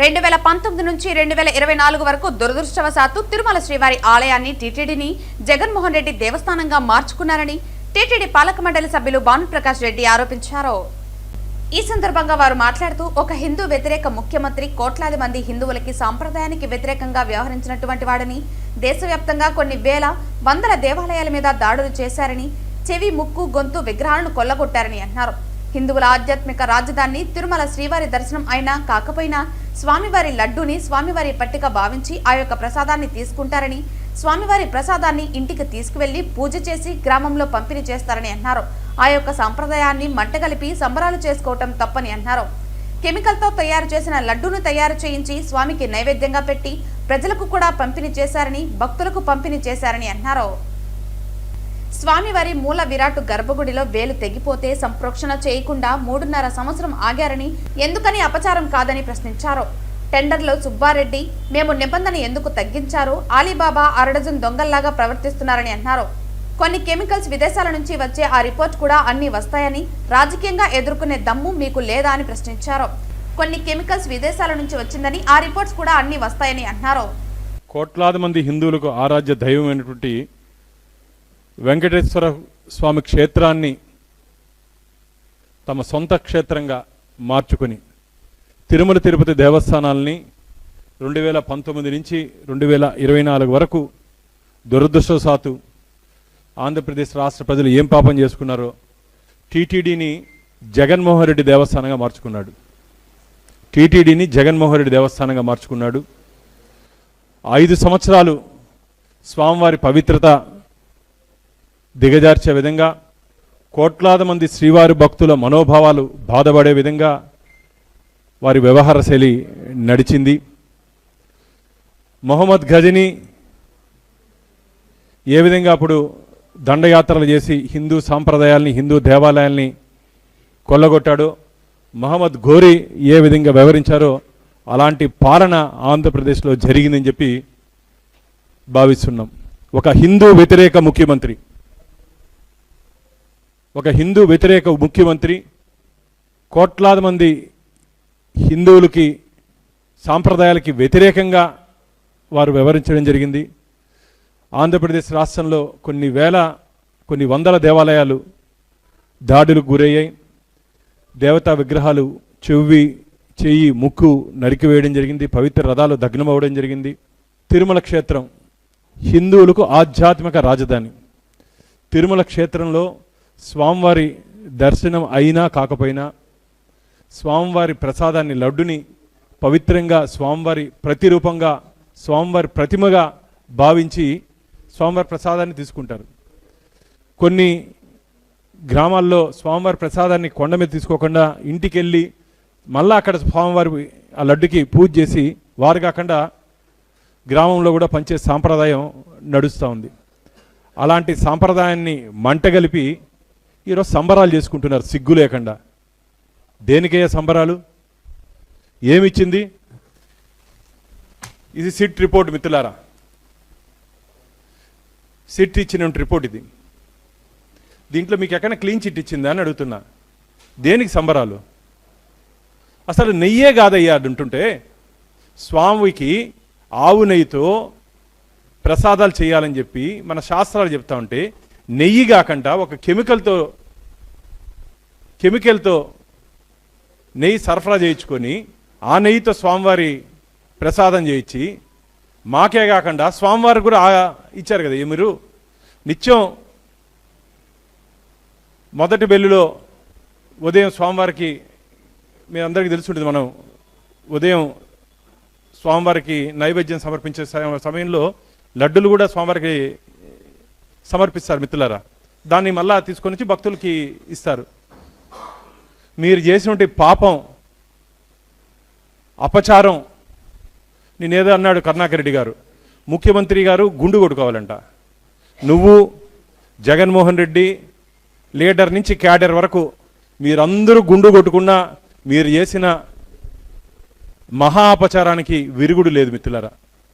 రెండు వేల పంతొమ్మిది నుంచి రెండు వేల ఇరవై నాలుగు వరకు దురదృష్టవశాత్తు తిరుమల శ్రీవారి ఆలయాన్ని టీటీడీని జగన్మోహన్ రెడ్డి దేవస్థానంగా మార్చుకున్నారని టీటీడీ పాలక మండలి సభ్యులు భానుప్రకాష్ రెడ్డి ఆరోపించారు. ఈ సందర్భంగా వారు మాట్లాడుతూ ఒక హిందూ వ్యతిరేక ముఖ్యమంత్రి కోట్లాది మంది హిందువులకి సాంప్రదాయానికి వ్యతిరేకంగా వ్యవహరించినటువంటి వాడని దేశవ్యాప్తంగా కొన్ని వేల వందల దేవాలయాల మీద దాడులు చేశారని చెవి ముక్కు గొంతు విగ్రహాలను కొల్లగొట్టారని అన్నారు. హిందువుల ఆధ్యాత్మిక రాజధాని తిరుమల శ్రీవారి దర్శనం అయినా కాకపోయినా స్వామివారి లడ్డూని స్వామివారి పట్టిక భావించి ఆ యొక్క ప్రసాదాన్ని తీసుకుంటారని స్వామివారి ప్రసాదాన్ని ఇంటికి తీసుకువెళ్ళి పూజ చేసి గ్రామంలో పంపిణీ చేస్తారని అన్నారు. ఆ యొక్క సంప్రదాయాన్ని మంటగలిపి సంబరాలు చేసుకోవటం తప్పని అన్నారు. కెమికల్తో తయారు చేసిన లడ్డూను తయారు చేయించి స్వామికి నైవేద్యంగా పెట్టి ప్రజలకు కూడా పంపిణీ చేశారని భక్తులకు పంపిణీ చేశారని అన్నారు. స్వామివారి మూల విరాట్ గర్భగుడిలో వేలు తెగిపోతే సంప్రోక్షణ చేయకుండా మూడున్నర సంవత్సరం ఆగారని ఎందుకని అపచారం కాదని ప్రశ్నించారు. టెండర్లో సుబ్బారెడ్డి మేము నిబంధన ఎందుకు తగ్గించారు? ఆలీబాబా అరడజన్ దొంగల్లాగా ప్రవర్తిస్తున్నారని అన్నారు. కొన్ని కెమికల్స్ విదేశాల నుంచి వచ్చే ఆ రిపోర్ట్ కూడా అన్ని వస్తాయని రాజకీయంగా ఎదుర్కొనే దమ్ము మీకు లేదా అని ప్రశ్నించారు. కొన్ని కెమికల్స్ విదేశాల నుంచి వచ్చిందని ఆ రిపోర్ట్స్ కూడా అన్ని వస్తాయని అన్నారు. కోట్లాది మంది హిందువులకు ఆరాధ్య దైవమైనటువంటి వెంకటేశ్వర స్వామి క్షేత్రాన్ని తమ సొంత క్షేత్రంగా మార్చుకుని తిరుమల తిరుపతి దేవస్థానాల్ని రెండు వేల పంతొమ్మిది నుంచి రెండు వేల ఇరవై నాలుగు వరకు దురదృష్టవశాత్తు ఆంధ్రప్రదేశ్ రాష్ట్ర ప్రజలు ఏం పాపం చేసుకున్నారో టీటీడీని జగన్మోహన్ రెడ్డి దేవస్థానంగా మార్చుకున్నాడు. టీటీడీని జగన్మోహన్ రెడ్డి దేవస్థానంగా మార్చుకున్నాడు. ఐదు సంవత్సరాలు స్వామివారి పవిత్రత దిగజార్చే విధంగా కోట్లాది మంది శ్రీవారి భక్తుల మనోభావాలు బాధపడే విధంగా వారి వ్యవహార శైలి నడిచింది. మొహమ్మద్ గజని ఏ విధంగా అప్పుడు దండయాత్రలు చేసి హిందూ సాంప్రదాయాల్ని హిందూ దేవాలయాల్ని కొల్లగొట్టాడో మహమ్మద్ ఘోరీ ఏ విధంగా వ్యవహరించారో అలాంటి పాలన ఆంధ్రప్రదేశ్లో జరిగిందని చెప్పి భావిస్తున్నాం. ఒక హిందూ వ్యతిరేక ముఖ్యమంత్రి ఒక హిందూ వ్యతిరేక ముఖ్యమంత్రి కోట్లాది మంది హిందువులకి సాంప్రదాయాలకి వ్యతిరేకంగా వారు వ్యవహరించడం జరిగింది. ఆంధ్రప్రదేశ్ రాష్ట్రంలో కొన్ని వేల కొన్ని వందల దేవాలయాలు దాడులకు గురయ్యాయి. దేవతా విగ్రహాలు చెవి చెయ్యి ముక్కు నరికివేయడం జరిగింది. పవిత్ర రథాలు దగ్నమవ్వడం జరిగింది. తిరుమల క్షేత్రం హిందువులకు ఆధ్యాత్మిక రాజధాని. తిరుమల క్షేత్రంలో స్వామివారి దర్శనం అయినా కాకపోయినా స్వామివారి ప్రసాదాన్ని లడ్డుని పవిత్రంగా స్వామివారి ప్రతిరూపంగా స్వామివారి ప్రతిమగా భావించి స్వామివారి ప్రసాదాన్ని తీసుకుంటారు. కొన్ని గ్రామాల్లో స్వామివారి ప్రసాదాన్ని కొండ మీద తీసుకోకుండా ఇంటికి వెళ్ళి మళ్ళీ అక్కడ స్వామివారి ఆ లడ్డుకి పూజ చేసి వారు కాకుండా గ్రామంలో కూడా పంచే సాంప్రదాయం నడుస్తూ ఉంది. అలాంటి సాంప్రదాయాన్ని మంటగలిపి ఈరోజు సంబరాలు చేసుకుంటున్నారు సిగ్గు లేకుండా. దేనికయ్యా సంబరాలు? ఏమిచ్చింది? ఇది సిట్ రిపోర్ట్ మిత్రులారా. సిట్ ఇచ్చిన రిపోర్ట్ ఇది. దీంట్లో మీకు ఎక్కడ క్లీన్ చిట్ ఇచ్చిందా అని అడుగుతున్నా. దేనికి సంబరాలు? అసలు నెయ్యే కాదయ్యా అంటుంటే స్వామికి ఆవు నెయ్యితో ప్రసాదాలు చేయాలని చెప్పి మన శాస్త్రాలు చెప్తా ఉంటే నెయ్యి కాకుండా ఒక కెమికల్తో కెమికల్తో నెయ్యి సరఫరా చేయించుకొని ఆ నెయ్యితో స్వామివారి ప్రసాదం చేయించి మాకే కాకుండా స్వామివారికి కూడా ఇచ్చారు కదా ఏ మీరు? నిత్యం మొదటి బెల్లులో ఉదయం స్వామివారికి మీ అందరికీ తెలిసి ఉంటుంది మనం ఉదయం స్వామివారికి నైవేద్యం సమర్పించే సమ- సమయంలో లడ్డులు కూడా స్వామివారికి సమర్పిస్తారు మిత్రులారా. దాన్ని మళ్ళా తీసుకొని వచ్చి భక్తులకి ఇస్తారు. మీరు చేసినటువంటి పాపం అపచారం నేనేదో అన్నాడు కరుణాకర్ రెడ్డి గారు ముఖ్యమంత్రి గారు గుండు కొట్టుకోవాలంట. నువ్వు జగన్మోహన్ రెడ్డి లీడర్ నుంచి క్యాడర్ వరకు మీరందరూ గుండు కొట్టుకున్నా మీరు చేసిన మహా అపచారానికి విరుగుడు లేదు మిత్రులారా.